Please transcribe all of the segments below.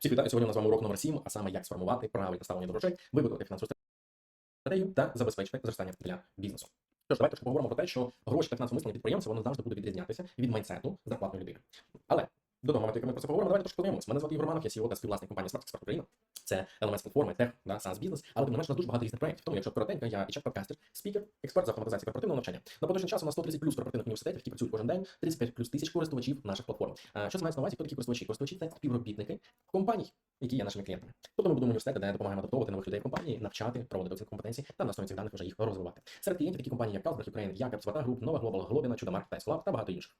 Всіх вітаю. Сьогодні у нас вами урок номер 7, а саме як сформувати правильне ставлення до грошей, вибудувати фінансову стратегію та забезпечити зростання для бізнесу. Тож, давайте поговоримо про те, що гроші та фінансове мислення підприємця воно завжди буде відрізнятися від майнсету зарплатної людини. Але до того моменту, як ми про це поговоримо, давайте трошки подивимося. Мене звати Ігор Романов, я CEO та співвласник компанії Smart Expert Україна. Це елемент платформи, тех, да, SaaS бізнес, але тим не менш у нас дуже багато різних проєктів. Тому, якщо коротенько, я і подкастер, спікер, експерт з автоматизації корпоративного навчання. На поточний час у нас 130 плюс корпоративних університетів, які працюють кожен день, 35 плюс тисяч користувачів наших платформ. Що це мається на увазі? Хто такі користувачі? Користувачі це співробітники компаній, які є нашими клієнтами. Тобто ми будемо університети, де допомагаємо адаптовувати нових людей в компанії, навчати, проводити оцінку компетенцій та на основі цих даних вже їх розвивати. Серед клієнтів такі компанії, як Carlsberg Ukraine, Якобс, Вата Group, Нова Global, Глобіна, Чудомарк, Тайсклаб та багато інших.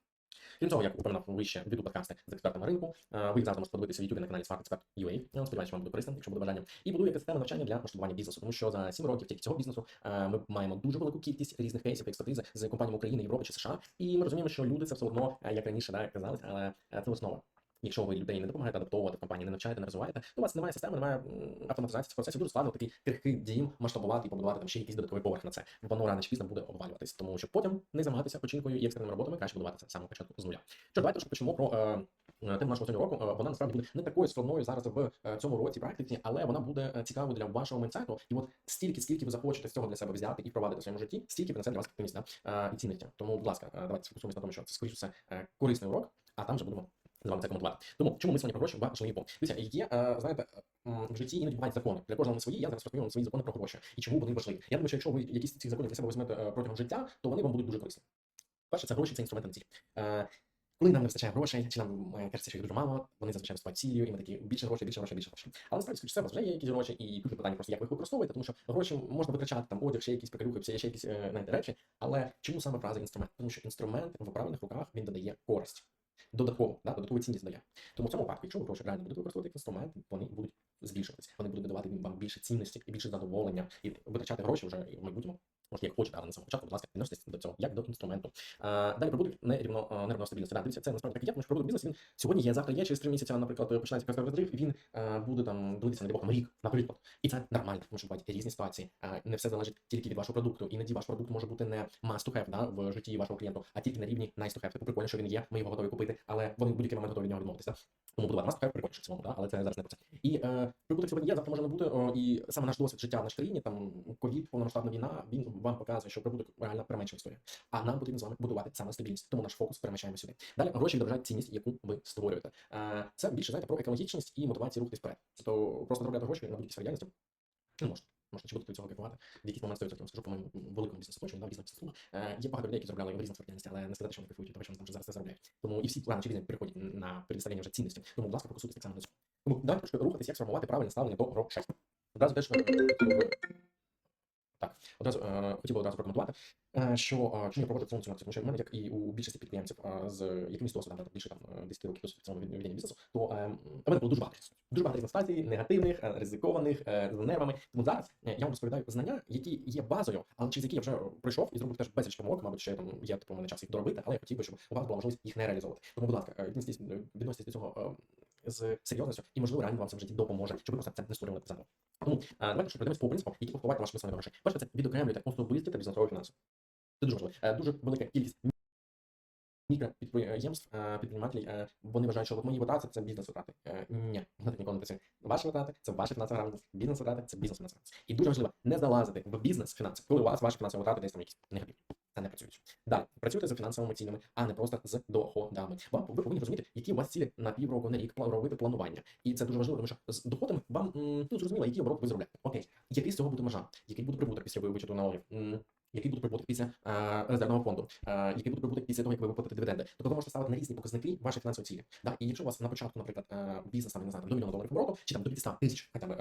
Крім того, як упоминав вище, веду подкасти з експертами ринку. Е, Ви їх завжди можете подивитися в YouTube на каналі Spark Expert UA. Я сподіваюся, вам буде корисно, якщо буде бажання. І будую систему навчання для масштабування бізнесу, тому що за 7 років тільки цього бізнесу е, ми маємо дуже велику кількість різних кейсів та експертизи з компаніями України, Європи чи США. І ми розуміємо, що люди це все одно, е, як раніше да, казалось, але це основа. Якщо ви людей не допомагаєте адаптовувати в компанії, не навчаєте, не розвиваєте, то у вас немає системи, немає автоматизації цих процесів. Дуже складно такий крихкий дім масштабувати і побудувати там ще якийсь додатковий поверх на це. Воно рано чи пізно буде обвалюватись, тому що потім не займатися починкою і екстреними роботами, краще будувати це з самого початку з нуля. Що давайте трошки почнемо про е, е, тему нашого сьогодні року. Е, Вона насправді буде не такою складною зараз в е, цьому році практиці, але вона буде цікавою для вашого майнсету. І от стільки, скільки ви захочете з цього для себе взяти і впровадити в своєму житті, стільки принесе для вас активність да? і цінності. Тому, будь ласка, давайте сфокусуємося на тому, що це скоріше все корисний урок, а там вже будемо з вами це коментувати. Тому чому мислення про гроші важливі пункт? Дивіться, є, е, знаєте, в житті іноді бувають закони. Для кожного свої. Я зараз розповім вам свої закони про гроші і чому вони важливі. Я думаю, що якщо ви якісь цих законів для себе візьмете е, протягом життя, то вони вам будуть дуже корисні. Перше, це гроші, це інструмент на ціль. Е, Коли нам не вистачає грошей, чи нам кажеться, що їх дуже мало, вони зазвичай виступають цілею, і ми такі більше грошей, більше грошей, більше грошей. Але насправді, скоріше вас вже є якісь гроші, і тут питання просто, як ви їх використовуєте, тому що гроші можна витрачати, там одяг, ще якісь приколюхи, ще якісь е, речі. Але чому саме фраза інструмент? Тому що інструмент в правильних руках він додає користь. Додатково, да, додаткову цінність дає. Тому в цьому випадку, якщо ви гроші реально будете використовувати як інструмент, вони будуть збільшуватися. Вони будуть додавати вам більше цінності і більше задоволення, і витрачати гроші вже в майбутньому. Може, як хочете, але на самому початку, будь ласка, відноситесь до цього як до інструменту. А, далі прибуток не рівно не стабільності. Да, дивіться, це насправді так і є, тому що прибуток бізнес він сьогодні є, завтра є, через три місяці, наприклад, починається якийсь розрив, він а, буде там дивитися на там рік, наприклад. І це нормально, тому що бувають різні ситуації. А, не все залежить тільки від вашого продукту. Іноді ваш продукт може бути не must to have да, в житті вашого клієнту, а тільки на рівні nice to have. Типу прикольно, що він є, ми його готові купити, але вони будь-який момент готові від нього відмовитися. Тому будувати must to в цьому, да, але це зараз не про це. І е, прибуток сьогодні є, завтра може не бути. О, і саме наш досвід життя в нашій країні, там ковід, повномасштабна війна, він вам показує, що прибуток реально переменшує історія. А нам потрібно з вами будувати саме стабільність. Тому наш фокус переміщаємо сюди. Далі гроші відображають цінність, яку ви створюєте. Е, це більше знаєте про екологічність і мотивацію рухатись вперед. Тобто просто заробляти гроші на будь-якій сфері не можна. Можна чи будете цього кайфувати. В якийсь момент 100% скажу по моєму великому бізнесу оточенню, да, бізнес. Е, є багато людей, які заробляли в різних сферах але не сказати, що вони кайфують, тому що вони там вже зараз це заробляють. Тому і всі рано чи переходять на переставлення вже цінності. Тому, будь ласка, фокусуйтесь так само на цьому. Тому давайте трошки рухатись, як сформувати правильне ставлення до грошей. Одразу теж так, одразу е, хотів би одразу прокоментувати, е, що е, чому я проводив цьому цьому, тому що в мене, як і у більшості підприємців з якимось досвідом, да, там, більше там е, 10 років досвід в цьому бізнесу, то у мене було дуже багато. Дуже багато різних ситуацій, негативних, ризикованих, з нервами. Тому зараз я вам розповідаю знання, які є базою, але через які я вже пройшов і зробив теж безліч помилок, мабуть, ще там є типу, мене час їх доробити, але я хотів би, щоб у вас була можливість їх не реалізовувати. Тому, будь ласка, відноситесь до цього з серйозністю, і можливо реально вам це в житті допоможе, щоб ви просто це не створювали заново. Тому давайте що пройдемось по принципам, які впливають на ваше мислення до. Перше, це відокремлюйте особисті та бізнесові фінанси. Це дуже важливо. Е, Дуже велика кількість мікропідприємств, е, підприємателів, е, вони вважають, що от мої витрати це бізнес витрати. Е, Ні, воно так ніколи не працює. Ваші витрати це ваші фінансові грамотність, бізнес витрати це бізнес фінансові. І дуже важливо не залазити в бізнес фінанси, коли у вас ваші фінансові витрати десь там якісь негативні. Це не працюють. Далі працюйте за фінансовими цілями, а не просто з доходами. Вам ви повинні розуміти, які у вас цілі на півроку, на рік, робити планування. І це дуже важливо, тому що з доходами вам ну зрозуміло, який оборот ви заробляєте. Окей, який з цього буде маржа, який буде прибуток після вичету налогів. Який буде прибуток після е, резервного фонду, е, який буде прибуток після того, як ви виплатите дивіденди. Тобто ви можете ставити на різні показники ваші фінансові цілі. Да? І якщо у вас на початку, наприклад, е, бізнес там, не знаю, до мільйона доларів обороту, чи там до 500 тисяч, хоча б,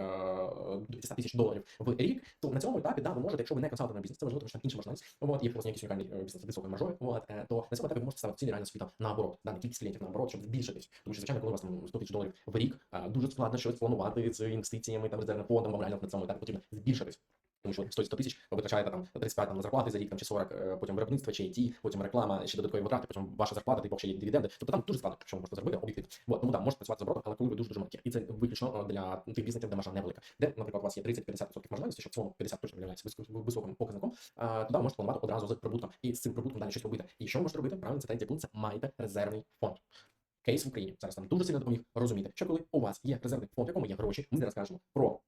до 500 тисяч доларів в рік, то на цьому етапі, да, ви можете, якщо ви не консалтинг на бізнес, це важливо, тому що там інша можливість, от, є у вас якийсь унікальний бізнес з високою маржою, от, то на цьому етапі ви можете ставити цілі реально собі наоборот, да, не кількість клієнтів наоборот, щоб збільшитись. Тому що, звичайно, коли у вас там 100 тисяч доларів в рік, дуже складно щось планувати з інвестиціями, там, резервним фондом, вам реально на цьому етапі потрібно збільшитись. Тому що стоїть 100 тисяч, ви витрачаєте там 35 там, на зарплати за рік там, чи 40, е, потім виробництво, чи IT, потім реклама, ще додаткові витрати, потім ваша зарплата, типу, ще є дивіденди. Тобто там дуже складно, що ви можете зробити об'єктивно. От, тому так, можете працювати з оборотом, але коли ви дуже дуже маленькі. І це виключно е, для тих бізнесів, де маржа невелика. Де, наприклад, у вас є 30-50% можливості, щоб в цьому 50 точно являється високим- показником, а, туди можете планувати одразу з прибутком і з цим прибутком далі щось робити. І що ви можете робити? Правильно, це третій пункт, це маєте резервний фонд. кейс в Україні зараз нам дуже сильно допоміг розуміти, що коли у вас є резервний фонд, в якому є гроші, ми зараз кажемо про.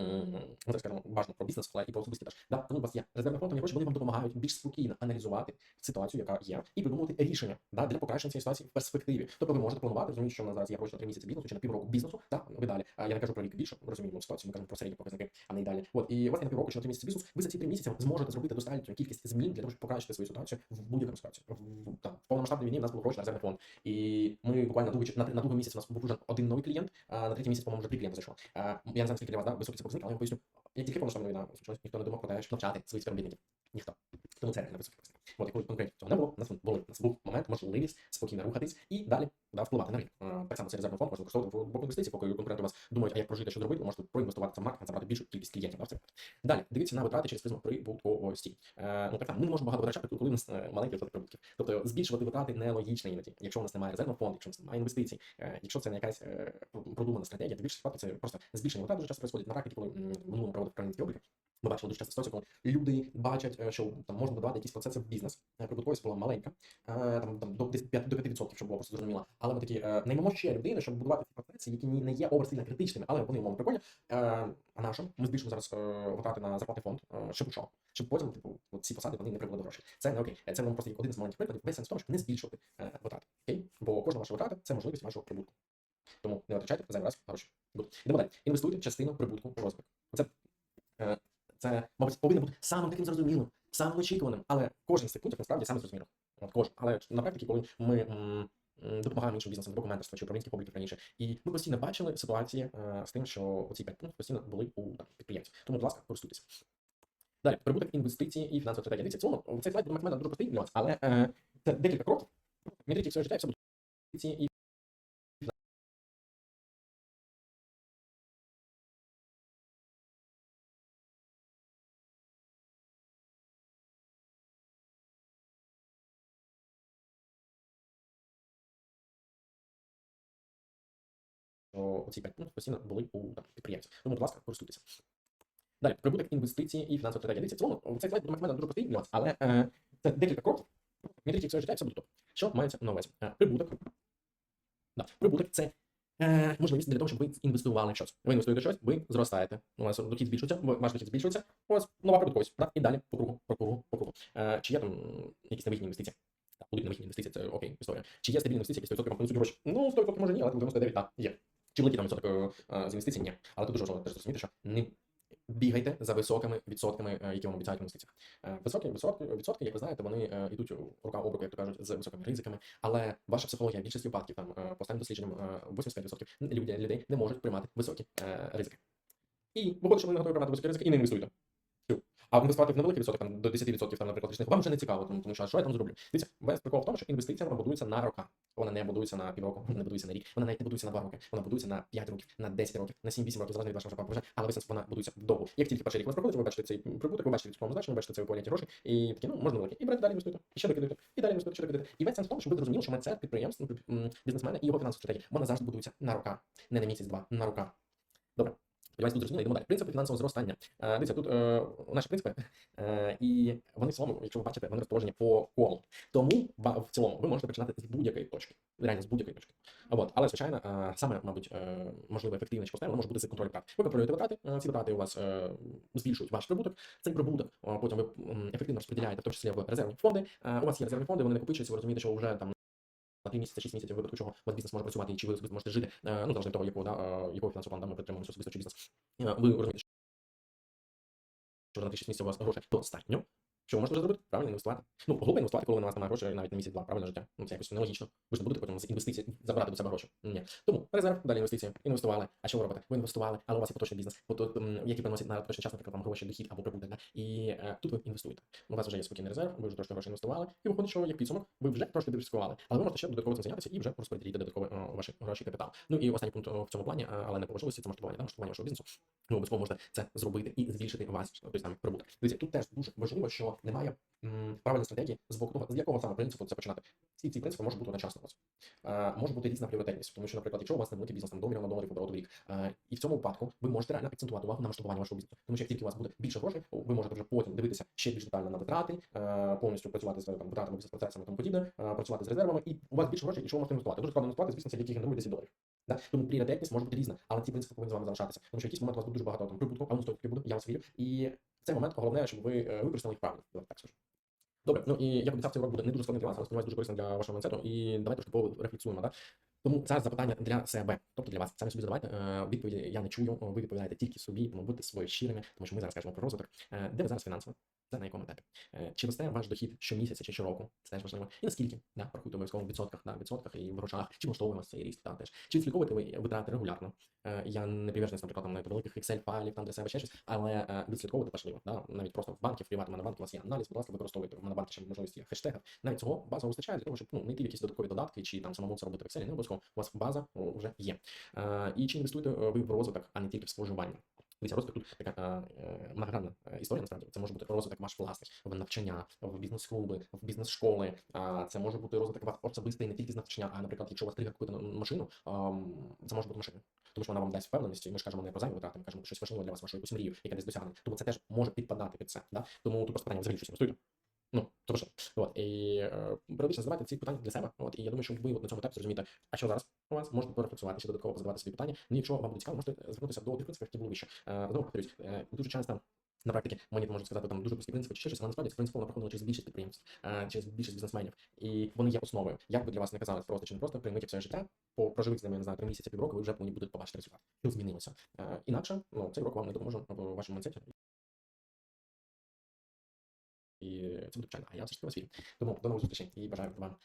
Ми зараз скажемо бажано про бізнес, але і про особисті теж. Да, коли у вас є резервний фонд, там є вони вам допомагають більш спокійно аналізувати ситуацію, яка є, і придумувати рішення да, для покращення цієї ситуації в перспективі. Тобто ви можете планувати, розуміти, що у нас зараз є гроші на три місяці бізнесу чи на півроку бізнесу, та ви далі. А я не кажу про рік більше, розуміємо ситуацію, ми кажемо про середні показники, а не й далі. От і у вас є на півроку чи на три місяці бізнесу, ви за ці три місяці зможете зробити достатню кількість змін для того, щоб покращити свою ситуацію в будь-якому ситуації. В, там, в повномасштабній війні в нас був гроші на резервний фонд. І ми буквально на другий, на, на другому місяці у нас був вже один новий клієнт, а на третій місяць, по-моєму, вже три клієнти зайшло. Я не знаю, скільки для вас да, високий це показник, але я вам поясню. Як тільки повномасштабна війна почалась, ніхто не думав про те, щоб навчати своїх співробітників. Ніхто. Тому це реально високий. От, і коли конкретно цього не було, у нас були, у нас був момент, можливість спокійно рухатись і далі да, впливати на ринок. Так само цей резервний фонд можна використовувати в боку інвестицій, поки конкуренти у вас думають, а як прожити, що зробити, ви можете проінвестувати в маркетинг, забрати більшу кількість клієнтів. Да. Далі, дивіться на витрати через призму прибутковості. Е, ну так, там, ми не можемо багато витрачати, коли у нас е, маленький відсоток прибутків. Тобто збільшувати витрати нелогічно іноді. Якщо у нас немає резервного фонду, якщо у нас немає інвестицій, е, якщо це не якась е, продумана стратегія, то більше це просто збільшення витрат дуже часто відбувається на рахунки, коли минулому проводив українські обліки. Ми бачили дуже часто ситуацію, коли люди бачать, е, що там можна додавати якісь процеси в бізнес. Е, Прибутковість була маленька, е, там, там до десь 5 до 5%, щоб було просто зрозуміло. Але ми такі наймемо ще людини, щоб будувати ці процеси, які не є оверсильно критичними, але вони умовно прикольні. А нашим ми збільшимо зараз витрати на зарплатний фонд, щоб що? Щоб потім, типу, ці посади вони не привели до грошей. Це не окей. Це нам просто як один з маленьких прикладів. Весь сенс в тому, щоб не збільшувати витрати. Окей? Бо кожна ваша витрата це можливість вашого прибутку. Тому не витрачайте зайвий раз гроші. Йдемо далі. Інвестуйте частину прибутку в розвиток. Це, це, мабуть, повинно бути самим таким зрозумілим, самим очікуваним, але кожен з цих пунктів насправді саме зрозуміло. От кожен. Але на практиці, коли ми допомагаємо іншим бізнесам, документерство чи управлінські публіки раніше, і ми постійно бачили ситуації е, з тим, що оці п'ять пунктів постійно були у підприємців. Тому, будь ласка, користуйтесь. Далі, прибуток інвестиції і фінансова стратегія. Дивіться, в цей слайд максимально дуже простий вас, але е, це декілька кроків. Міріть своє життя, і все буде. Інвестиції і що ці п'ять пунктів постійно були у там, підприємців. Тому, будь ласка, користуйтеся. Далі, прибуток інвестиції і фінансова стратегія. Дивіться, в цілому цей слайд максимально дуже простий вас, але е, це декілька кроків. Міріть їх своє життя, все буде добре. Що мається на увазі? Е, прибуток. Да. Прибуток це е, можливість для того, щоб ви інвестували в щось. Ви інвестуєте в щось, ви зростаєте. У вас дохід збільшується, ваш дохід збільшується, у вас нова прибутковість. Да? І далі по кругу, по кругу, по кругу. Е, чи є там якісь невигідні інвестиції? Так, будуть невигідні інвестиції, це окей, історія. Чи є стабільні інвестиції, які 100% вам принесуть гроші? Ну, 100% може ні, але 99 так, є. Чи великий там відсоток е, з інвестицій? Ні. Але тут дуже важливо теж зрозуміти, що не бігайте за високими відсотками, е, які вам обіцяють в інвестиціях. Е, Високі відсотки, відсотки, як ви знаєте, вони е, йдуть рука об руку, як то кажуть, з високими ризиками. Але ваша психологія в більшості випадків, там е, по останнім дослідженням, е, 85% людей, не можуть приймати високі е, ризики. І виходить, що ви не готові приймати високі ризики і не інвестуєте. А інвестувати в невеликий відсоток, там, до 10%, там, наприклад, річних, вам вже не цікаво, тому, тому що що я там зроблю. Дивіться, весь прикол в тому, що інвестиція вона будується на роки. Вона не будується на півроку, вона не будується на рік, вона навіть не будується на 2 роки, вона будується на 5 років, на 10 років, на 7-8 років, залежно від вашого вже, але висновку вона будується довго. Як тільки перший рік вас проходить, ви бачите цей прибуток, ви бачите відсотковому значення, ви бачите це виповнені гроші, і такі, ну, можна великі. І берете далі інвестуєте, і ще докидаєте, і далі інвестуєте, ще докидаєте. І весь сенс в тому, щоб ви зрозуміли, що майндсет підприємств, бізнесмена і його фінансова стратегія, вона завжди будується на рока, не на місяць-два, на рока. Добре. Сподіваюсь, тут зрозуміло, йдемо далі. Принципи фінансового зростання. Е, Дивіться, тут е, наші принципи, е, і вони в цілому, якщо ви бачите, вони розположені по колу. Тому в цілому ви можете починати з будь-якої точки. Реально з будь-якої точки. От, але звичайно, е, саме, мабуть, е, можливо, ефективне чи поставлено може бути це контроль витрат. Ви контролюєте витрати, е, ці витрати у вас е, збільшують ваш прибуток. Цей прибуток е, потім ви ефективно розподіляєте, в тому числі в резервні фонди. Е, У вас є резервні фонди, вони накопичуються, ви розумієте, що вже там. На 3 місяці, 6 місяців, випадку чого у вас бізнес може працювати, і чи ви можете жити, е, ну, залежно від того, якого, да, е, якого фінансового плану ми підтримуємо особисто чи бізнес. Е, Ви розумієте, що на 6 місяців у вас грошей достатньо, що вже зробити? Правильно інвестувати. Ну, глупо інвестувати, коли на вас немає грошей навіть на місяць-два, правильно життя. Ну, це якось нелогічно. Ви ж не будете потім з інвестицій забирати до себе гроші. Ні. Тому резерв, далі інвестиції, інвестували. А що ви робите? Ви інвестували, але у вас є поточний бізнес, який приносить на поточний час, наприклад, вам гроші, дохід або прибуток. Да? І е, тут ви інвестуєте. У вас вже є спокійний резерв, ви вже трошки грошей інвестували, і виходить, що як підсумок, ви вже трошки диверсифікували. Але ви можете ще додатково цим зайнятися і вже розподілити додатково е, ваші гроші капітал. Ну і останній пункт е, в цьому плані, е, але не по важливості, це масштабування, да, масштабування вашого бізнесу. Ви обов'язково можете це зробити і збільшити ваш той самий прибуток. Дивіться, тут теж дуже важливо, що немає правильної стратегії з боку того, з якого саме принципу це починати. Ці ці принципи можуть бути одночасно. Е, може бути різна пріоритетність, тому що, наприклад, якщо у вас невеликий бізнес там до мільйона доларів обороту в рік, е, і в цьому випадку ви можете реально акцентувати увагу на масштабуванні вашого бізнесу. Тому що як тільки у вас буде більше грошей, ви можете вже потім дивитися ще більш детально на витрати, е, повністю працювати з там витратами, бізнес-процесами і тому подібне, е, працювати з резервами, і у вас більше грошей, і що ви можете інвестувати. Дуже складно інвестувати з бізнесів, які генерують 10 доларів. Да? Тому пріоритетність може бути різна, але ці принципи повинні з вами залишатися. Тому що якийсь момент у вас буде дуже багато там прибутку, а воно стоїть буде, я вас вірю. І цей момент головне, щоб ви е, використали їх правильно. Давайте так скажу. Добре, ну і я обіцяв, цей урок буде не дуже складний для вас, але сподіваюся, дуже корисним для вашого майнсету. І давайте трошки порефлексуємо. Да? Тому зараз запитання для себе, тобто для вас. Самі собі задавайте. Е, Відповіді я не чую, ви відповідаєте тільки собі, тому будьте свої щирими, тому що ми зараз кажемо про розвиток. Е, Де ви зараз фінансово? Це на якому етапі? Е, Чи росте ваш дохід щомісяця чи щороку? Це теж важливо. І наскільки? Да, порахуйте обов'язково в відсотках, да, відсотках і в грошах. Чи влаштовує вас цей ріст? Да, теж. Чи відслідковуєте ви витрати регулярно? Е, Я не привержений, наприклад, там, на великих Excel-файлів, там для себе ще щось, але е, відслідковувати важливо. Да? Навіть просто в банків, приватному на у вас є аналіз, будь ласка, використовуйте в Монобанку ще можливість хештегів. Навіть цього базово вистачає для того, щоб ну, не йти якісь додаткові додатки чи там самому це робити в Excel, не обов'язково. У вас база вже є. І чи інвестуєте ви в розвиток, а не тільки в споживання? Дивіться, розвиток тут така е, е, многогранна е, історія, насправді. Це може бути розвиток ваш власний, в навчання, в бізнес-клуби, в бізнес-школи. А це може бути розвиток ваш особистий не тільки з навчання, а, наприклад, якщо у вас тригер купити машину, це може бути машина. Тому що вона вам дасть впевненість, і ми ж кажемо не про зайві витрати, ми кажемо щось важливе для вас, вашу якусь мрію, яка десь досягне. Тому це теж може підпадати під це. Да? Тому тут просто питання взагалі щось інвестуєте. Ну, тобто, що. От, і е, періодично задавайте ці питання для себе. От, і я думаю, що ви от на цьому етапі зрозумієте, а що зараз у вас можете порефлексувати, ще додатково задавати собі питання. Ну, якщо вам буде цікаво, можете звернутися до тих принципів, які були вище. Е, знову повторюсь, е, дуже часто на практиці мені можуть сказати там дуже прості принципи чи щось, але насправді це принципово проходило через більшість підприємств, е, через більшість бізнесменів. І вони є основою. Як би для вас не казалось просто чи не просто, прийміть все життя, по проживіть з ними, не знаю, три місяці, півроку, ви вже повинні будете побачити результат. Що змінилося. Е, інакше, ну, цей урок вам не допоможе в вашому майнсеті. І це буде печально. А я все ж вас вірю. Тому до нових зустрічей і бажаю вам